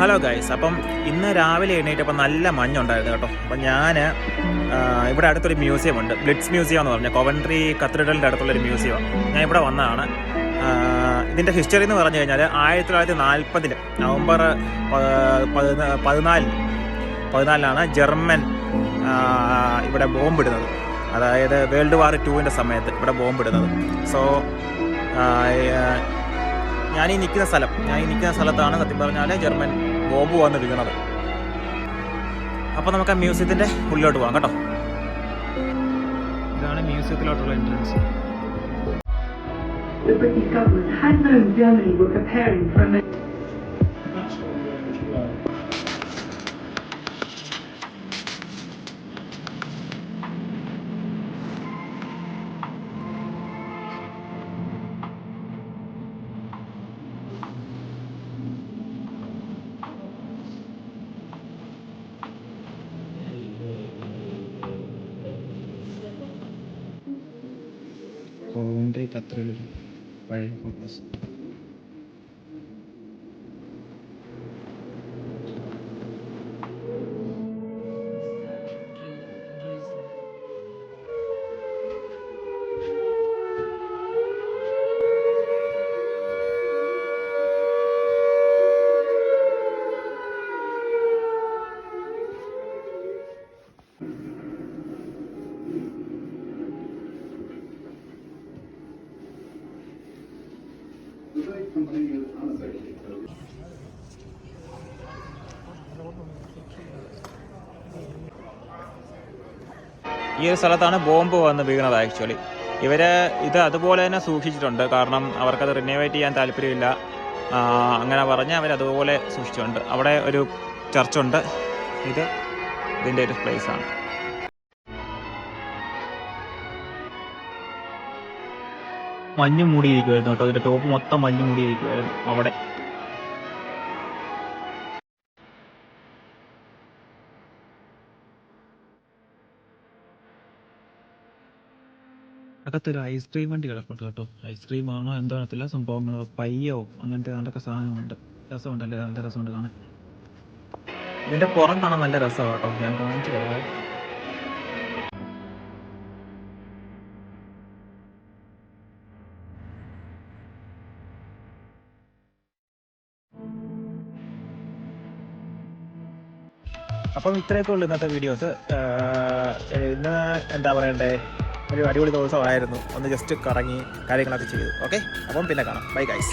Hello guys അപ്പം ഇന്ന് രാവിലെ എണീറ്റപ്പോൾ നല്ല മഞ്ഞുണ്ടായിരുന്നു കേട്ടോ. അപ്പം ഞാൻ ഇവിടെ അടുത്തൊരു മ്യൂസിയം ഉണ്ട്. ബ്ലിറ്റ്സ് മ്യൂസിയം എന്ന് പറഞ്ഞാൽ കോവൻട്രി കത്തീഡ്രലിന്റെ അടുത്തുള്ളൊരു മ്യൂസിയമാണ് ഞാൻ ഇവിടെ വന്നതാണ്. ഇതിന്റെ ഹിസ്റ്ററി എന്ന് പറഞ്ഞു കഴിഞ്ഞാൽ ആയിരത്തി തൊള്ളായിരത്തി നാൽപ്പതിൽ നവംബർ പതിനാലിന് പതിനാലിനാണ് ജർമ്മൻ ഇവിടെ ബോംബിടുന്നത്. അതായത് വേൾഡ് വാർ ടുവിന്റെ സമയത്ത് ഇവിടെ ബോംബിടുന്നത്. സോ ഞാൻ ഈ നിൽക്കുന്ന സ്ഥലം ഞാൻ ഈ നിൽക്കുന്ന സ്ഥലത്താണ് സത്യം പറഞ്ഞാൽ ജർമ്മൻ ബോംബ് വന്ന് വീണത് അപ്പോൾ നമുക്ക് ആ മ്യൂസിയത്തിന്റെ ഉള്ളിലോട്ട് പോകാം കേട്ടോ. ഇതാണ് മ്യൂസിയത്തിലോട്ടുള്ള entrance The British government had known Germany were preparing for a Henry Tatruel, Wild Focus ഈ ഒരു സ്ഥലത്താണ് ബോംബ് വന്ന് വീണത് ആക്ച്വലി ഇവർ ഇത് അതുപോലെ തന്നെ സൂക്ഷിച്ചിട്ടുണ്ട്. കാരണം അവർക്കത് റിനോവേറ്റ് ചെയ്യാൻ താല്പര്യമില്ല. അങ്ങനെ പറഞ്ഞ് അവർ അതുപോലെ സൂക്ഷിച്ചിട്ടുണ്ട്. അവിടെ ഒരു ചർച്ചുണ്ട് ഇത് ഇതിന്റെ ഒരു place മഞ്ഞ് മൂടിയിരിക്കുമായിരുന്നു കേട്ടോ. അതിന്റെ ടോപ്പ് മൊത്തം മഞ്ഞ് മൂടിയിരിക്കുമായിരുന്നു അവിടെ. അകത്തൊരു ഐസ്ക്രീം വണ്ടി കിടപ്പുണ്ട് കേട്ടോ. ഐസ്ക്രീം ആണോ എന്തോ അറിയത്തില്ല. സംഭവങ്ങളോ പയ്യോ അങ്ങനത്തെ അതൊക്കെ സാധനമുണ്ട്. രസമുണ്ടല്ലേ? നല്ല രസമുണ്ട് കാണാൻ. ഇതിന്റെ പുറം കാണാൻ നല്ല രസമാണ് കേട്ടോ. ഞാൻ കാണിച്ചു തരാം. അപ്പം ഇത്രയൊക്കെ ഉള്ളു ഇന്നത്തെ വീഡിയോസ് ഇന്ന് എന്താ പറയണ്ടേ? ഒരു അടിപൊളി ദിവസമായിരുന്നു. ഒന്ന് ജസ്റ്റ് കറങ്ങി കാര്യങ്ങളൊക്കെ ചെയ്തു. ഓക്കെ അപ്പം പിന്നെ കാണാം. Bye guys